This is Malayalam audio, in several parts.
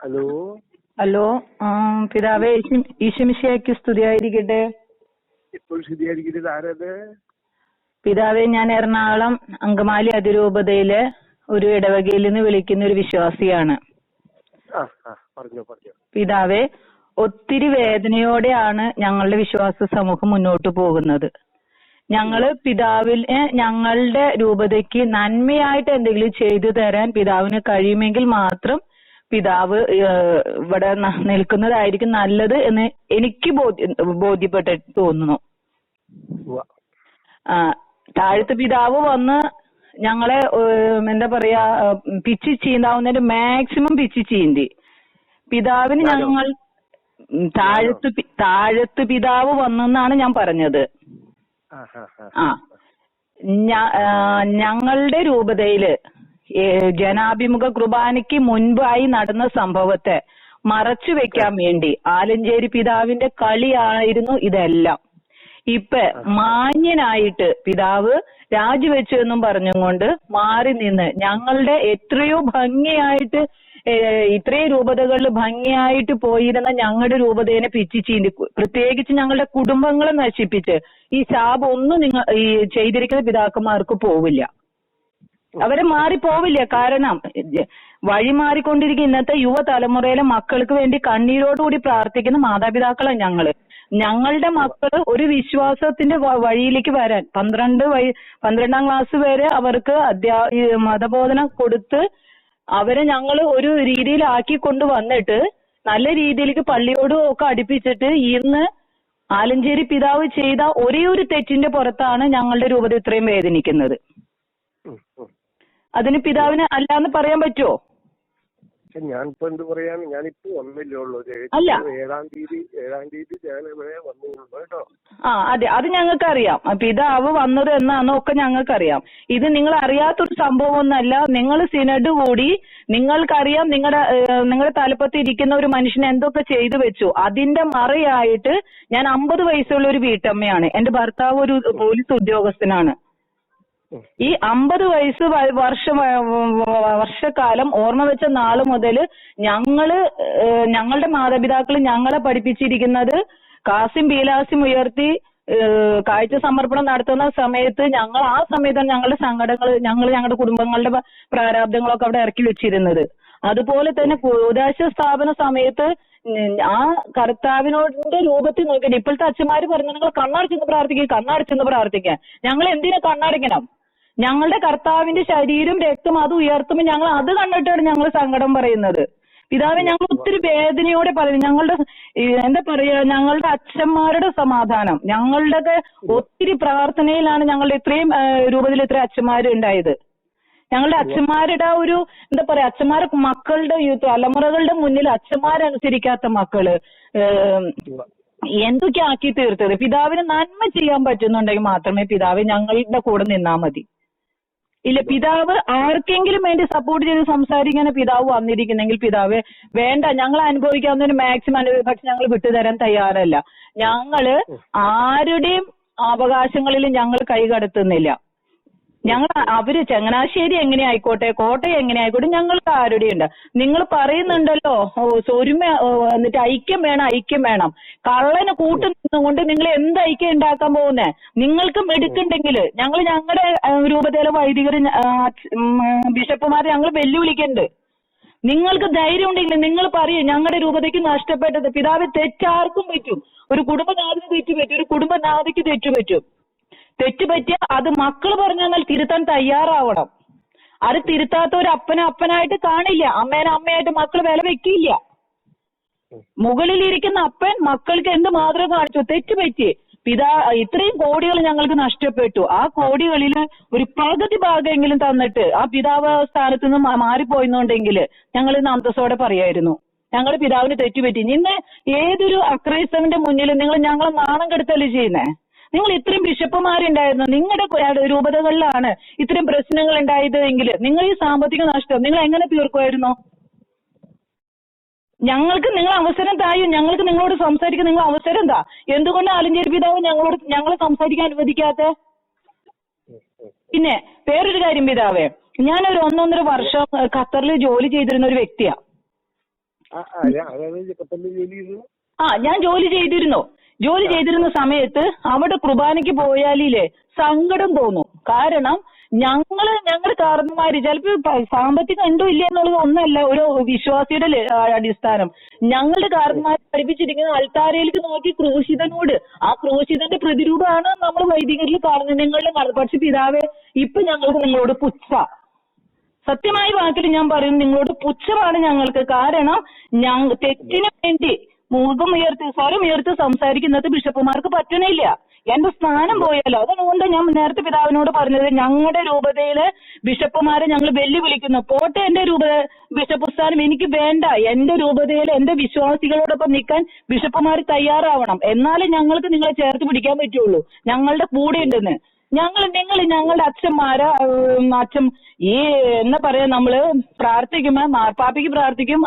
ഹലോ? ഹലോ പിതാവേ ഈശമിശയ്ക്ക് സ്തുതിയായിരിക്കട്ടെ. ഇപ്പോൾ ആരത്? പിതാവേ ഞാൻ എറണാകുളം അങ്കമാലി അതിരൂപതയിലെ ഒരു ഇടവകയിൽ നിന്ന് വിളിക്കുന്ന ഒരു വിശ്വാസിയാണ്. പിതാവേ ഒത്തിരി വേദനയോടെയാണ് ഞങ്ങളുടെ വിശ്വാസ സമൂഹം മുന്നോട്ട് പോകുന്നത്. ഞങ്ങൾ പിതാവിനെ ഞങ്ങളുടെ രൂപതയ്ക്ക് നന്മയായിട്ട് എന്തെങ്കിലും ചെയ്തു തരാൻ പിതാവിന് കഴിയുമെങ്കിൽ മാത്രം പിതാവ് ഏഹ്, ഇവിടെ നിൽക്കുന്നതായിരിക്കും നല്ലത് എന്ന് എനിക്ക് ബോധ്യ ബോധ്യപ്പെട്ട് തോന്നുന്നു. ആഹ് ആ, താഴത്തെ പിതാവ് വന്ന് ഞങ്ങളെ ഏഹ്, എന്താ പറയാ പിച്ച് ചീന്താവുന്നതിന്റെ മാക്സിമം പിച്ചി ചീന്തി. പിതാവിന് ഞങ്ങൾ താഴത്ത് പി- താഴത്ത് പിതാവ് വന്നെന്നാണ് ഞാൻ പറഞ്ഞത്. ആ ആ ആ ആ ഞ- ആ, ഞങ്ങളുടെ രൂപതയിൽ ജനാഭിമുഖ കുർബാനയ്ക്ക് മുൻപായി നടന്ന സംഭവത്തെ മറച്ചു വെക്കാൻ വേണ്ടി ആലഞ്ചേരി പിതാവിന്റെ കളിയായിരുന്നു ഇതെല്ലാം. ഇപ്പൊ മാന്യനായിട്ട് പിതാവ് രാജിവെച്ചു എന്നും പറഞ്ഞുകൊണ്ട് മാറി നിന്ന് ഞങ്ങളുടെ എത്രയോ ഭംഗിയായിട്ട് ഇത്രയും രൂപതകളിൽ ഭംഗിയായിട്ട് പോയിരുന്ന ഞങ്ങളുടെ രൂപതേനെ ചീന്തി പ്രത്യേകിച്ച് ഞങ്ങളുടെ കുടുംബങ്ങളെ നശിപ്പിച്ച് ഈ ശാപം ഒന്നും നിങ്ങൾ ഈ ചെയ്തിരിക്കുന്ന പിതാക്കന്മാർക്ക് പോവില്ല. അവരെ മാറി പോവില്ല കാരണം വഴി മാറിക്കൊണ്ടിരിക്കുന്ന ഇന്നത്തെ യുവതലമുറയിലെ മക്കൾക്ക് വേണ്ടി കണ്ണീരോടുകൂടി പ്രാർത്ഥിക്കുന്ന മാതാപിതാക്കളാണ് ഞങ്ങൾ. ഞങ്ങളുടെ മക്കൾ ഒരു വിശ്വാസത്തിന്റെ വഴിയിലേക്ക് വരാൻ. പന്ത്രണ്ട് വയ പന്ത്രണ്ടാം ക്ലാസ് വരെ അവർക്ക് അധ്യാ മതബോധനം കൊടുത്ത് അവരെ ഞങ്ങൾ ഒരു രീതിയിലാക്കി കൊണ്ട് വന്നിട്ട് നല്ല രീതിയിലേക്ക് പള്ളിയോടും ഒക്കെ അടുപ്പിച്ചിട്ട് ഇന്ന് ആലഞ്ചേരി പിതാവ് ചെയ്ത ഒരേ ഒരു തെറ്റിന്റെ പുറത്താണ് ഞങ്ങളുടെ രൂപത ഇത്രയും വേദനിക്കുന്നത്. അതിന് പിതാവിന് അല്ലാന്ന് പറയാൻ പറ്റുമോ ഞാൻ ഇപ്പൊ എന്ത് പറയാൻ ഞാനിപ്പോ വന്നില്ലേ ഉള്ളൂ. അല്ല. ഏഴാം തീയതി ഏഴാം തീയതി ഞാൻ ഇവിടെ കേട്ടോ. ആ അതെ. അത് ഞങ്ങൾക്കറിയാം. ആ, പിതാവ് വന്നത് എന്നാണോ ഒക്കെ ഞങ്ങൾക്കറിയാം. ഇത് നിങ്ങൾ അറിയാത്തൊരു സംഭവമൊന്നല്ല. നിങ്ങൾ സിനഡ് കൂടി നിങ്ങൾക്കറിയാം നിങ്ങളുടെ നിങ്ങളുടെ തലപ്പത്ത് ഇരിക്കുന്ന ഒരു മനുഷ്യനെ എന്തൊക്കെ ചെയ്തു വെച്ചു. അതിന്റെ മറയായിട്ട് ഞാൻ അമ്പത് വയസ്സുള്ള ഒരു വീട്ടമ്മയാണ്. എന്റെ ഭർത്താവ് ഒരു പോലീസ് ഉദ്യോഗസ്ഥനാണ്. ഈ അമ്പത് വയസ്സ് വർഷം വർഷക്കാലം ഓർമ്മ വെച്ച നാൾ മുതൽ ഞങ്ങൾ ഞങ്ങളുടെ മാതാപിതാക്കൾ ഞങ്ങളെ പഠിപ്പിച്ചിരിക്കുന്നത് കാസിം ബീലാസിം ഉയർത്തി കാഴ്ച സമർപ്പണം നടത്തുന്ന സമയത്ത് ഞങ്ങൾ ആ സമയത്ത് ഞങ്ങളുടെ സങ്കടങ്ങൾ ഞങ്ങൾ ഞങ്ങളുടെ കുടുംബങ്ങളുടെ പ്രാരാബ്ദങ്ങളൊക്കെ അവിടെ ഇറക്കി വെച്ചിരുന്നത്. അതുപോലെ തന്നെ കൂതാശ സ്ഥാപന സമയത്ത് ആ കർത്താവിനോടിന്റെ രൂപത്തിൽ നോക്കിയിട്ട് ഇപ്പോഴത്തെ അച്ഛന്മാര് പറഞ്ഞു നിങ്ങൾ കണ്ണടച്ചെന്ന് പ്രാർത്ഥിക്കുക കണ്ണടച്ചെന്ന് പ്രാർത്ഥിക്കുക ഞങ്ങൾ എന്തിനാ കണ്ണടയ്ക്കണം? ഞങ്ങളുടെ കർത്താവിന്റെ ശരീരം രക്തം അത് ഉയർത്തുമ്പോൾ ഞങ്ങൾ അത് കണ്ടിട്ടാണ് ഞങ്ങൾ സങ്കടം പറയുന്നത്. പിതാവെ ഞങ്ങൾ ഒത്തിരി വേദനയോടെ പറയുന്നു. ഞങ്ങളുടെ എന്താ പറയാ ഞങ്ങളുടെ അച്ഛന്മാരുടെ സമാധാനം. ഞങ്ങളുടെ ഒത്തിരി പ്രാർത്ഥനയിലാണ് ഞങ്ങളുടെ ഇത്രയും രൂപത്തിൽ ഇത്രയും അച്ഛന്മാരുണ്ടായത് ഞങ്ങളുടെ അച്ഛന്മാരുടെ ഒരു എന്താ പറയാ അച്ഛന്മാരെ മക്കളുടെ തലമുറകളുടെ മുന്നിൽ അച്ഛന്മാരനുസരിക്കാത്ത മക്കൾ എന്തൊക്കെ ആക്കി തീർത്തത്? പിതാവിന് നന്മ ചെയ്യാൻ പറ്റുന്നുണ്ടെങ്കിൽ മാത്രമേ പിതാവ് ഞങ്ങളുടെ കൂടെ നിന്നാ മതി. ഇല്ല പിതാവ് ആർക്കെങ്കിലും വേണ്ടി സപ്പോർട്ട് ചെയ്ത് സംസാരിക്കാൻ പിതാവ് വന്നിരിക്കുന്നെങ്കിൽ പിതാവ് വേണ്ട ഞങ്ങൾ അനുഭവിക്കാവുന്നതിന് മാക്സിമം അനുഭവം പക്ഷെ ഞങ്ങൾ വിട്ടുതരാൻ തയ്യാറല്ല. ഞങ്ങൾ ആരുടെയും അവകാശങ്ങളിൽ ഞങ്ങൾ കൈകടത്തുന്നില്ല. ഞങ്ങൾ അവർ ചങ്ങനാശ്ശേരി എങ്ങനെ ആയിക്കോട്ടെ കോട്ടയം എങ്ങനെ ആയിക്കോട്ടെ ഞങ്ങൾക്ക് ആരുടെയുണ്ട്. നിങ്ങൾ പറയുന്നുണ്ടല്ലോ ഒരുമ എന്നിട്ട് ഐക്യം വേണം ഐക്യം വേണം. കള്ളന് കൂട്ടു നിന്നുകൊണ്ട് നിങ്ങൾ എന്ത് ഐക്യം ഉണ്ടാക്കാൻ പോകുന്നേ? നിങ്ങൾക്കും എടുക്കുണ്ടെങ്കിൽ ഞങ്ങൾ ഞങ്ങളുടെ രൂപതയിലെ വൈദികർ ബിഷപ്പുമാരെ ഞങ്ങൾ വെല്ലുവിളിക്കുന്നുണ്ട്. നിങ്ങൾക്ക് ധൈര്യം ഉണ്ടെങ്കിൽ നിങ്ങൾ പറയൂ ഞങ്ങളുടെ രൂപതയ്ക്ക് നഷ്ടപ്പെട്ടത് പിതാവ് തെറ്റാർക്കും പറ്റും. ഒരു കുടുംബനാഥിന് തെറ്റുപറ്റും ഒരു കുടുംബനാഥയ്ക്ക് തെറ്റ് പറ്റും തെറ്റ് പറ്റിയ അത് മക്കൾ പറഞ്ഞാൽ തിരുത്താൻ തയ്യാറാവണം. അത് തിരുത്താത്ത ഒരു അപ്പനെ അപ്പനായിട്ട് കാണില്ല. അമ്മേനെ അമ്മയായിട്ട് മക്കൾ വില വെക്കില്ല. മുകളിലിരിക്കുന്ന അപ്പൻ മക്കൾക്ക് എന്ത് മാതൃക കാണിച്ചു? തെറ്റ് പറ്റി പിതാ ഇത്രയും കോടികൾ ഞങ്ങൾക്ക് നഷ്ടപ്പെട്ടു. ആ കോടികളിൽ ഒരു പകുതി ഭാഗമെങ്കിലും തന്നിട്ട് ആ പിതാവ് സ്ഥാനത്ത് നിന്ന് മാറിപ്പോയിരുന്നുണ്ടെങ്കിൽ ഞങ്ങൾ ഇന്ന് അന്തസ്സോടെ പറയായിരുന്നു. ഞങ്ങൾ പിതാവിന് തെറ്റുപറ്റി. ഇന്ന് ഏതൊരു അക്രൈസ്തവന്റെ മുന്നിൽ നിങ്ങൾ ഞങ്ങളെ നാണം കെടുത്തല്ലേ ചെയ്യുന്നേ? നിങ്ങൾ ഇത്രയും ബിഷപ്പുമാരുണ്ടായിരുന്നു. നിങ്ങളുടെ രൂപതകളിലാണ് ഇത്രയും പ്രശ്നങ്ങൾ ഉണ്ടായത് എങ്കിൽ നിങ്ങൾ ഈ സാമ്പത്തിക നഷ്ടം നിങ്ങൾ എങ്ങനെ തീർക്കുമായിരുന്നു? ഞങ്ങൾക്ക് നിങ്ങൾ അവസരം തായോ. ഞങ്ങൾക്ക് നിങ്ങളോട് സംസാരിക്കാൻ നിങ്ങൾ അവസരം താ. എന്തുകൊണ്ട് ആലഞ്ചേരി പിതാവ് ഞങ്ങളോട് ഞങ്ങളെ സംസാരിക്കാൻ അനുവദിക്കാത്ത? പിന്നെ വേറൊരു കാര്യം പിതാവേ ഞാനൊരു ഒന്നൊന്നര വർഷം ഖത്തറിൽ ജോലി ചെയ്തിരുന്ന ഒരു വ്യക്തിയാ. ആ ഞാൻ ജോലി ചെയ്തിരുന്നു. ജോലി ചെയ്തിരുന്ന സമയത്ത് അവിടെ കുർബാനയ്ക്ക് പോയാലില്ലേ സങ്കടം തോന്നും. കാരണം ഞങ്ങൾ ഞങ്ങളുടെ കാരണന്മാര് ചിലപ്പോ സാമ്പത്തികം ഉണ്ടോ ഇല്ല എന്നുള്ളത് ഒന്നല്ല ഒരു വിശ്വാസിയുടെ അടിസ്ഥാനം. ഞങ്ങളുടെ കാരണന്മാര് പഠിപ്പിച്ചിരിക്കുന്ന അൾത്താരയിലേക്ക് നോക്കി ക്രൂശിതനോട്. ആ ക്രൂശിതന്റെ പ്രതിരൂപമാണ് നമ്മൾ വൈദികരിൽ കാണുന്നത്. നിങ്ങളുടെ പക്ഷെ പിതാവേ ഇപ്പൊ ഞങ്ങൾക്ക് നിങ്ങളോട് പുച്ഛ. സത്യമായ വാക്കിൽ ഞാൻ പറയുന്നു നിങ്ങളോട് പുച്ഛമാണ് ഞങ്ങൾക്ക്. കാരണം തെറ്റിന് വേണ്ടി മുഖം ഉയർത്തി സ്വരം ഉയർത്തി സംസാരിക്കുന്നത് ബിഷപ്പുമാർക്ക് പറ്റണില്ല. എന്റെ സ്ഥാനം പോയാലോ അതുകൊണ്ട് ഞാൻ നേരത്തെ പിതാവിനോട് പറഞ്ഞത് ഞങ്ങളുടെ രൂപതയിലെ ബിഷപ്പുമാരെ ഞങ്ങൾ വെല്ലുവിളിക്കുന്നു. പോട്ടെ എന്റെ രൂപ ബിഷപ്പ് സ്ഥാനം എനിക്ക് വേണ്ട. എന്റെ രൂപതയിൽ എന്റെ വിശ്വാസികളോടൊപ്പം നിൽക്കാൻ ബിഷപ്പുമാർ തയ്യാറാവണം. എന്നാലേ ഞങ്ങൾക്ക് നിങ്ങളെ ചേർത്ത് പിടിക്കാൻ പറ്റുള്ളൂ. ഞങ്ങളുടെ കൂടെ ഉണ്ടെന്ന് ഞങ്ങൾ നിങ്ങൾ ഞങ്ങളുടെ അച്ഛന്മാര് അച്ഛൻ ഈ എന്താ പറയാ നമ്മൾ പ്രാർത്ഥിക്കുമ്പോ മാർപ്പാപ്പയ്ക്ക് പ്രാർത്ഥിക്കും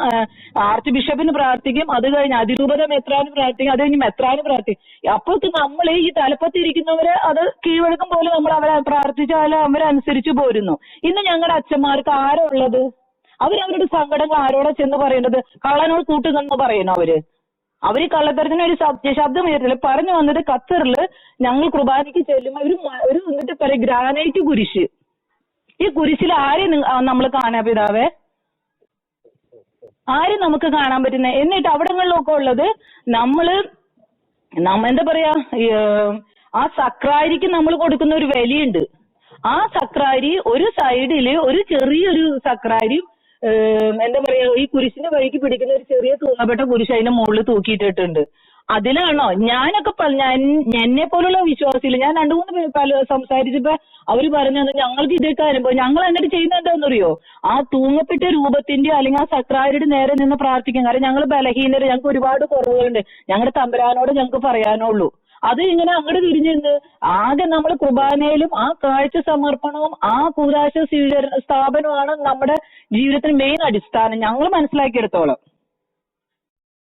ആർച്ച് ബിഷപ്പിന് പ്രാർത്ഥിക്കും അത് കഴിഞ്ഞ് അതിരൂപത മെത്രാന് പ്രാർത്ഥിക്കും അത് കഴിഞ്ഞ് മെത്രാന് പ്രാർത്ഥിക്കും. അപ്പോഴത്തെ നമ്മൾ ഈ തലപ്പത്തിരിക്കുന്നവര് അത് കീഴ്വഴക്കം പോലെ നമ്മൾ അവരെ പ്രാർത്ഥിച്ചാൽ അവരനുസരിച്ച് പോരുന്നു. ഇന്ന് ഞങ്ങളുടെ അച്ഛന്മാർക്ക് ആരാ ഉള്ളത്? അവരവരുടെ സങ്കടങ്ങൾ ആരോടാ ചെന്ന് പറയേണ്ടത് കള്ളനോട് കൂട്ടുന്നെന്ന് പറയുന്നു അവർ? അവർ കള്ളത്തരത്തിന് ഒരു ശബ്ദ ഉയർത്തില്ല. പറഞ്ഞു വന്നത് ഖത്തറിൽ ഞങ്ങൾ കുർബാനയ്ക്ക് ചെല്ലുമ്പോൾ ഒരു ഒരു എന്നിട്ട് പറയും? ഗ്രാനൈറ്റ് കുരിശ്. ഈ കുരിശിൽ ആരെ നമ്മൾ കാണാ പിതാവേ? ആരും നമുക്ക് കാണാൻ പറ്റുന്ന? എന്നിട്ട് അവിടങ്ങളിലൊക്കെ ഉള്ളത് നമ്മൾ നമ്മ എന്താ പറയാ? ആ സക്രാരിക്ക് നമ്മൾ കൊടുക്കുന്ന ഒരു വിലയുണ്ട്. ആ സക്രാരി ഒരു സൈഡിൽ ഒരു ചെറിയൊരു സക്രാരി ഏഹ്, എന്താ പറയാ ഈ കുരിശിന്റെ വഴിക്ക് പിടിക്കുന്ന ഒരു ചെറിയ തൂങ്ങപ്പെട്ട കുരിശ് അതിന്റെ മുകളിൽ തൂക്കിയിട്ടിട്ടുണ്ട്. അതിലാണോ? ഞാനൊക്കെ ഞാൻ എന്നെ പോലുള്ള വിശ്വാസികൾ ഞാൻ രണ്ടു മൂന്ന് പല സംസാരിച്ചപ്പോ അവർ പറഞ്ഞത് ഞങ്ങൾക്ക് ഇതൊക്കെ അനുഭവം. ഞങ്ങൾ എന്നിട്ട് ചെയ്യുന്നത് എന്താണെന്നറിയോ? ആ തൂങ്ങപ്പെട്ട രൂപത്തിന്റെ അല്ലെങ്കിൽ ആ സക്രാരുടെ നേരെ നിന്ന് പ്രാർത്ഥിക്കും. കാരണം ഞങ്ങൾ ബലഹീനര് ഞങ്ങൾക്ക് ഒരുപാട് കുറവുകളുണ്ട്. ഞങ്ങളുടെ തമ്പുരാനോട് ഞങ്ങൾക്ക് പറയാനുള്ളൂ. അത് ഇങ്ങനെ അങ്ങോട്ട് തിരിഞ്ഞിരുന്ന് ആകെ നമ്മൾ കുർബാനയിലും ആ കാഴ്ച സമർപ്പണവും ആ കൂതാശ സ്വീകരണ സ്ഥാപനമാണ് നമ്മുടെ ജീവിതത്തിന് മെയിൻ അടിസ്ഥാനം. ഞങ്ങൾ മനസ്സിലാക്കിയെടുത്തോളം.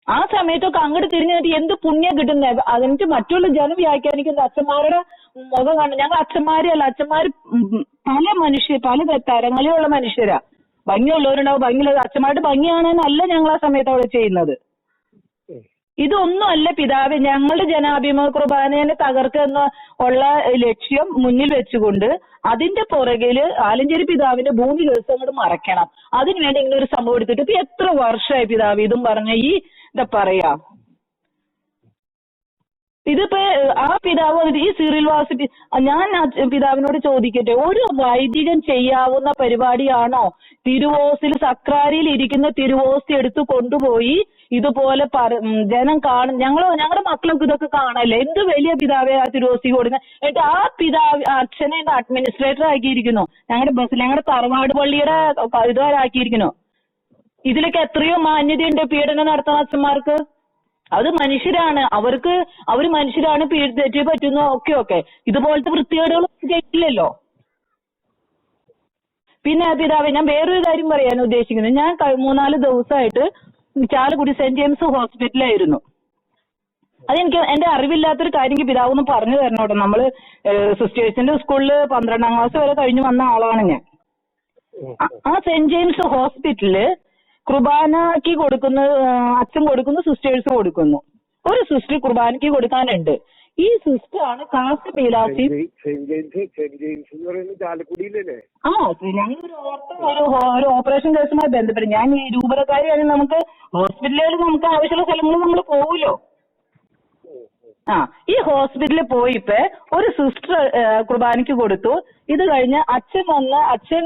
ആ സമയത്തൊക്കെ അങ്ങോട്ട് തിരിഞ്ഞു നിന്നിട്ട് എന്ത് പുണ്യം കിട്ടുന്നത് അതിനിട്ട് മറ്റുള്ള ജനം വ്യാഖ്യാനിക്കുന്ന അച്ഛന്മാരുടെ മുഖം കാണും. ഞങ്ങൾ അച്ഛന്മാരല്ല അച്ഛന്മാർ പല മനുഷ്യർ പല തരങ്ങളിലുള്ള മനുഷ്യരാ. ഭംഗിയുള്ളവരുണ്ടാവും ഭംഗിയുള്ള അച്ഛന്മാരുടെ ഭംഗിയാണെന്നല്ല ഞങ്ങൾ ആ സമയത്ത് അവിടെ ചെയ്യുന്നത്. ഉം. ഇതൊന്നും അല്ല പിതാവ് ഞങ്ങളുടെ ജനാഭിമുഖ കുർബാനയെ തകർക്കുക എന്ന ഉള്ള ലക്ഷ്യം മുന്നിൽ വെച്ചുകൊണ്ട് അതിന്റെ പുറകിൽ ആലഞ്ചേരി പിതാവിന്റെ ഭൂമി ദിവസം അങ്ങോട്ട് മറയ്ക്കണം അതിനുവേണ്ടി ഇങ്ങനെ ഒരു സംഭവം എടുത്തിട്ട് ഇപ്പൊ എത്ര വർഷമായി പിതാവ് ഇതും പറഞ്ഞ ഈ എന്താ പറയാ ഇതിപ്പോ ആ പിതാവ് വന്നിട്ട് ഈ സീറിയൽ വാസിറ്റി ഞാൻ പിതാവിനോട് ചോദിക്കട്ടെ ഒരു വൈദികൻ ചെയ്യാവുന്ന പരിപാടിയാണോ? തിരുവോസിൽ സക്രാരിയിൽ ഇരിക്കുന്ന തിരുവോസ് എടുത്ത് കൊണ്ടുപോയി ഇതുപോലെ ജനം കാണും. ഞങ്ങൾ ഞങ്ങളുടെ മക്കളൊക്കെ ഇതൊക്കെ കാണല്ലേ? എന്ത് വലിയ പിതാവെ ആ തിരുവോസി കൊടുക്കുന്നത് എന്നിട്ട് ആ പിതാവ് അച്ഛനെ അഡ്മിനിസ്ട്രേറ്റർ ആക്കിയിരിക്കുന്നു. ഞങ്ങളുടെ ബസ് ഞങ്ങളുടെ തറവാട് പള്ളിയുടെ ആക്കിയിരിക്കുന്നു ഇതിലൊക്കെ എത്രയോ മാന്യതയുണ്ട് പീഡനം നടത്തുന്ന അച്ഛന്മാർക്ക്? അത് മനുഷ്യരാണ്. അവർക്ക് അവർ മനുഷ്യരാണ് തെറ്റ് പറ്റുന്നു ഒക്കെ ഒക്കെ. ഇതുപോലത്തെ വൃത്തികേടുകൾ ചെയ്യില്ലല്ലോ. പിന്നെ പിതാവെ ഞാൻ വേറൊരു കാര്യം പറയാൻ ഉദ്ദേശിക്കുന്നത്. ഞാൻ മൂന്നാൽ ദിവസമായിട്ട് ചാലക്കുടി സെന്റ് ജെയിംസ് ഹോസ്പിറ്റലായിരുന്നു അതെനിക്ക് എന്റെ അറിവില്ലാത്തൊരു കാര്യം എനിക്ക് പിതാവ് ഒന്ന് പറഞ്ഞു തരണം കേട്ടോ നമ്മൾ സിസ്റ്റേഴ്സിന്റെ സ്കൂളിൽ പന്ത്രണ്ടാം ക്ലാസ് വരെ കഴിഞ്ഞു വന്ന ആളാണ് ഞാൻ. ആ സെന്റ് ജെയിംസ് ഹോസ്പിറ്റലിൽ കുർബാനക്ക് കൊടുക്കുന്ന അച്ഛൻ കൊടുക്കുന്നു സിസ്റ്റേഴ്സ് കൊടുക്കുന്നു. ഒരു സിസ്റ്റർ കുർബാനയ്ക്ക് കൊടുക്കാനുണ്ട്. ഈ സിസ്റ്റർ ആണ് കാസ്റ്റ് ചാലക്കുടിയിലല്ലേ? ആ ഞങ്ങളൊരു ഒരു ഓർത്ത ഒരു ഓപ്പറേഷൻ കേസുമായി ബന്ധപ്പെട്ട്. ഞാൻ ഈ രൂപതക്കാരിയാണെങ്കിൽ നമുക്ക് ഹോസ്പിറ്റലുകളിൽ നമുക്ക് ആവശ്യമുള്ള സ്ഥലങ്ങളിൽ നമ്മൾ പോവുമല്ലോ. ആ ഈ ഹോസ്പിറ്റലിൽ പോയിപ്പോ ഒരു സിസ്റ്റർ കുർബാനയ്ക്ക് കൊടുത്തു. ഇത് കഴിഞ്ഞ് അച്ഛൻ വന്ന് അച്ഛൻ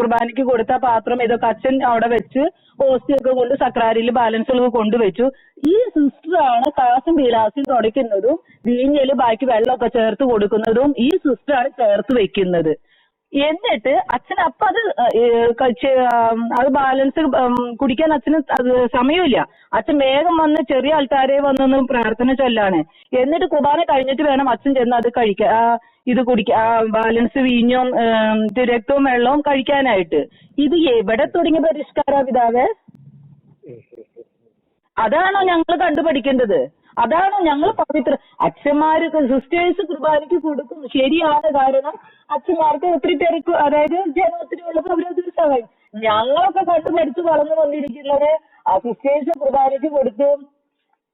കുർബാനയ്ക്ക് കൊടുത്ത പാത്രം ഇതൊക്കെ അച്ഛൻ അവിടെ വെച്ച് ഹോസ്റ്റിയൊക്കെ കൊണ്ട് സക്രാരിയിൽ ബാലൻസുകൾ കൊണ്ടുവച്ചു ഈ സിസ്റ്ററാണ് കാസും വിലാസും തുടയ്ക്കുന്നതും വീഞ്ഞിൽ ബാക്കി വെള്ളമൊക്കെ ചേർത്ത് കൊടുക്കുന്നതും ഈ സിസ്റ്ററാണ് ചേർത്ത് വെക്കുന്നത്. എന്നിട്ട് അച്ഛൻ അപ്പൊ അത് അത് ബാലൻസ് കുടിക്കാൻ അച്ഛന് സമയമില്ല. അച്ഛൻ വേഗം വന്ന് ചെറിയ ആൾക്കാരെ വന്നൊന്ന് പ്രാർത്ഥന ചൊല്ലാണ്. എന്നിട്ട് കുർബാന കഴിഞ്ഞിട്ട് വേണം അച്ഛൻ ചെന്ന് അത് കഴിക്കാൻ ഇത് കുടിക്കാ ബാലൻസ് വീഞ്ഞും രക്തവും വെള്ളവും കഴിക്കാനായിട്ട്. ഇത് എവിടെ തുടങ്ങിയ പരിഷ്കാര പിതാവേ. അതാണോ ഞങ്ങൾ കണ്ടുപഠിക്കേണ്ടത്? അതാണോ ഞങ്ങൾ പവിത്ര അച്ഛന്മാര് സിസ്റ്റേഴ്സ് കുർബാനയ്ക്ക് കൊടുക്കുന്നു. ശരിയാണ് കാരണം അച്ഛന്മാർക്ക് ഒത്തിരി തിരക്ക് അതായത് ജനത്തിന് ഉള്ളപ്പോൾ അവരത് സഹായിക്കും ഞങ്ങളൊക്കെ കണ്ടു പഠിച്ചു വളർന്നു വന്നിരിക്കുന്നത് സിസ്റ്റേഴ്സ് കുർബാനയ്ക്ക് കൊടുത്തു.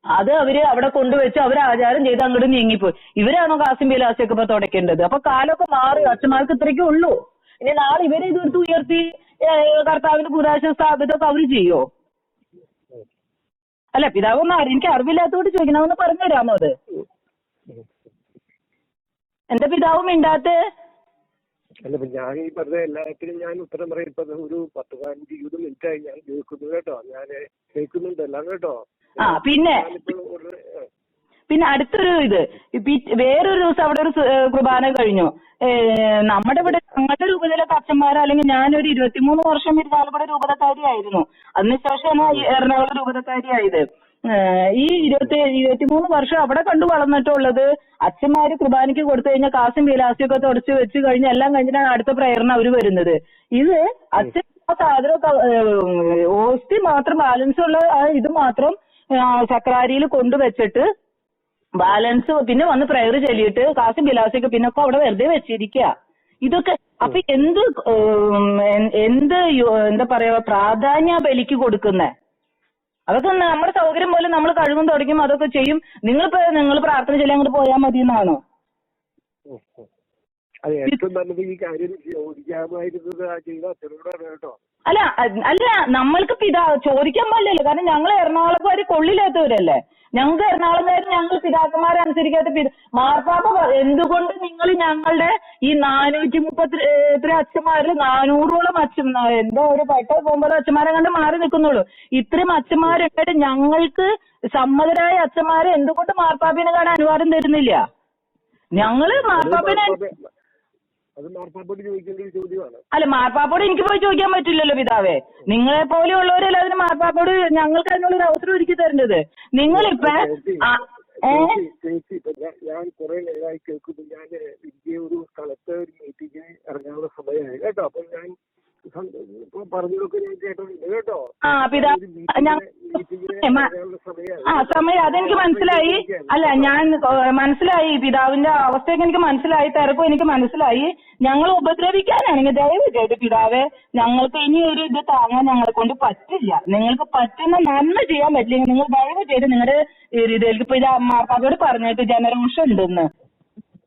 അത് അവർ അവിടെ കൊണ്ടുവച്ച് അവർ ആചാരം ചെയ്ത് അങ്ങോട്ട് നീങ്ങിപ്പോയി. ഇവരാണോ കാസിം ബിലാസൊക്കെ ഇപ്പൊ തുടക്കേണ്ടത് അപ്പൊ കാലമൊക്കെ മാറി അച്ഛന്മാർക്ക് ഇത്രയ്ക്കേ ഉള്ളൂ. ഇനി നാളെ ഇവരെ ഇതെടുത്ത് ഉയർത്തി കർത്താവിന്റെ കുരാശ സ്ഥാപിതമൊക്കെ അവർ ചെയ്യോ അല്ല പിതാവ് ഒന്ന് എനിക്ക് അറിവില്ലാത്തോട് ചോദിക്കണമെന്ന് പറഞ്ഞു തരാമോ അത്? എന്റെ പിതാവ് മിണ്ടാത്ത? അല്ല ഞാൻ ഈ പറഞ്ഞ എല്ലാത്തിനും ഞാൻ ഉത്തരം പറയും. ഇപ്പൊ ഒരു പത്ത് പതിനഞ്ച് ഇരുപത് മിനിറ്റ് ആയി ഞാൻ കേൾക്കുന്നു കേട്ടോ. ഞാൻ കേൾക്കുന്നുണ്ട് എല്ലാം കേട്ടോ. ആ പിന്നെ. പിന്നെ അടുത്തൊരു ഇത് വേറൊരു ദിവസം അവിടെ ഒരു കുർബാന കഴിഞ്ഞു നമ്മുടെ ഇവിടെ ഞങ്ങളുടെ രൂപതയിലെ അച്ഛന്മാർ അല്ലെങ്കിൽ ഞാനൊരു ഇരുപത്തിമൂന്ന് വർഷം ഇരുന്നാലക്കുട രൂപതക്കാരിയായിരുന്നു അതിനുശേഷമാണ് ഈ എറണാകുളം രൂപതക്കാരി ആയത് ഈ ഇരുപത്തി ഇരുപത്തിമൂന്ന് വർഷം അവിടെ കണ്ടു വളർന്നിട്ടുള്ളത് അച്ഛന്മാര് കുർബാനയ്ക്ക് കൊടുത്തു കഴിഞ്ഞാൽ കാസും വിലാസിയൊക്കെ തുടച്ചു വെച്ച് കഴിഞ്ഞാൽ എല്ലാം കഴിഞ്ഞിട്ടാണ് അടുത്ത പ്രേരണ അവർ വരുന്നത് ഇത് അച്ഛൻ ആ സാധനം ഓസ്തി മാത്രം ബാലൻസ് ഉള്ള ഇത് മാത്രം ചക്രാരിയിൽ കൊണ്ടുവച്ചിട്ട് ബാലൻസ് പിന്നെ വന്ന് പ്രയർ ചൊല്ലിയിട്ട് കാശും ബിലാസൊക്കെ പിന്നെ ഒക്കെ അവിടെ വെറുതെ വെച്ചിരിക്കുക ഇതൊക്കെ അപ്പൊ എന്ത് എന്ത് എന്താ പറയാ പ്രാധാന്യ ബലിക്ക് കൊടുക്കുന്നേ? അതൊക്കെ നമ്മുടെ സൗകര്യം പോലെ നമ്മൾ കഴുകും തുടങ്ങും അതൊക്കെ ചെയ്യും. നിങ്ങൾ നിങ്ങൾ പ്രാർത്ഥന ചൊല്ലി അങ്ങോട്ട് പോയാൽ മതി എന്നാണോ അല്ല അല്ല നമ്മൾക്ക് പിതാ ചോദിക്കാൻ പാടില്ലല്ലോ. കാരണം ഞങ്ങൾ എറണാകുളക്കാർ കൊള്ളില്ലാത്തവരല്ലേ? ഞങ്ങൾക്ക് എറണാകുളംകാർ ഞങ്ങൾ പിതാക്കന്മാരെ അനുസരിക്കാത്ത പിത മാർപ്പാപ്പ എന്തുകൊണ്ട് നിങ്ങൾ ഞങ്ങളുടെ ഈ നാനൂറ്റി മുപ്പത്തി എത്ര അച്ഛന്മാരിൽ നാനൂറോളം അച്ഛൻ എന്താ ഒരു പട്ട പോകുമ്പോൾ അച്ഛന്മാരെ കണ്ട് മാറി നിൽക്കുന്നുള്ളൂ. ഇത്രയും അച്ഛന്മാരുണ്ടായിട്ട് ഞങ്ങൾക്ക് സമ്മതരായ അച്ഛന്മാരെ എന്തുകൊണ്ട് മാർപ്പാപ്പിനെ കാണാൻ അനുവാദം തരുന്നില്ല? ഞങ്ങൾ മാർപ്പാപ്പിനെ അല്ല മാർപ്പാപ്പോട് എനിക്ക് പോയി ചോദിക്കാൻ പറ്റില്ലല്ലോ പിതാവേ. നിങ്ങളെ പോലെയുള്ളവരല്ല അതിന് മാർപ്പാപ്പോട് ഞങ്ങൾക്ക് അതിനുള്ള ഒരു അവസരം ഒരുക്കി തരേണ്ടത്. നിങ്ങളിപ്പ ഞാൻ- കുറെ നേരമായി കേൾക്കുന്നു. ഞാൻ ഇന്ത്യ ഒരു സ്ഥലത്ത് ഒരു മീറ്റിങ്ങിന് ഇറങ്ങാനുള്ള സമയമായി. കേട്ടോ? അപ്പൊ ഞാൻ പറഞ്ഞതൊക്കെ ഞാൻ കേട്ടിട്ടുണ്ട് കേട്ടോ? പിതാ ആ സമയം അതെനിക്ക് മനസ്സിലായി. അല്ല ഞാൻ മനസ്സിലായി. പിതാവിന്റെ അവസ്ഥയൊക്കെ എനിക്ക് മനസ്സിലായി. തിരക്കും എനിക്ക് മനസ്സിലായി. ഞങ്ങൾ ഉപദ്രവിക്കാനാണെങ്കിൽ ദയവ് ചെയ്ത് പിതാവെ ഞങ്ങൾക്ക് ഇനി ഒരു ഇത് താങ്ങാൻ ഞങ്ങളെ കൊണ്ട് പറ്റില്ല. നിങ്ങൾക്ക് പറ്റുന്ന നന്മ ചെയ്യാൻ പറ്റില്ലെങ്കിൽ നിങ്ങൾ ദയവ് ചെയ്ത് നിങ്ങളുടെ ഇതിലേക്ക് ഇപ്പൊ ഇത് മാർപ്പാപ്പയോട് പറഞ്ഞിട്ട് ജനരോഷം ഉണ്ടെന്ന്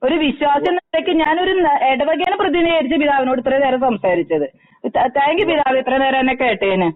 ഒരു വിശ്വാസം നിലയ്ക്ക് ഞാനൊരു ഇടവകേനെ പ്രതിനിധീകരിച്ച് പിതാവിനോട് ഇത്രയും നേരം സംസാരിച്ചത്. താങ്ക് യു പിതാവ്. ഇത്ര നേരം എന്നെ കേട്ടേന്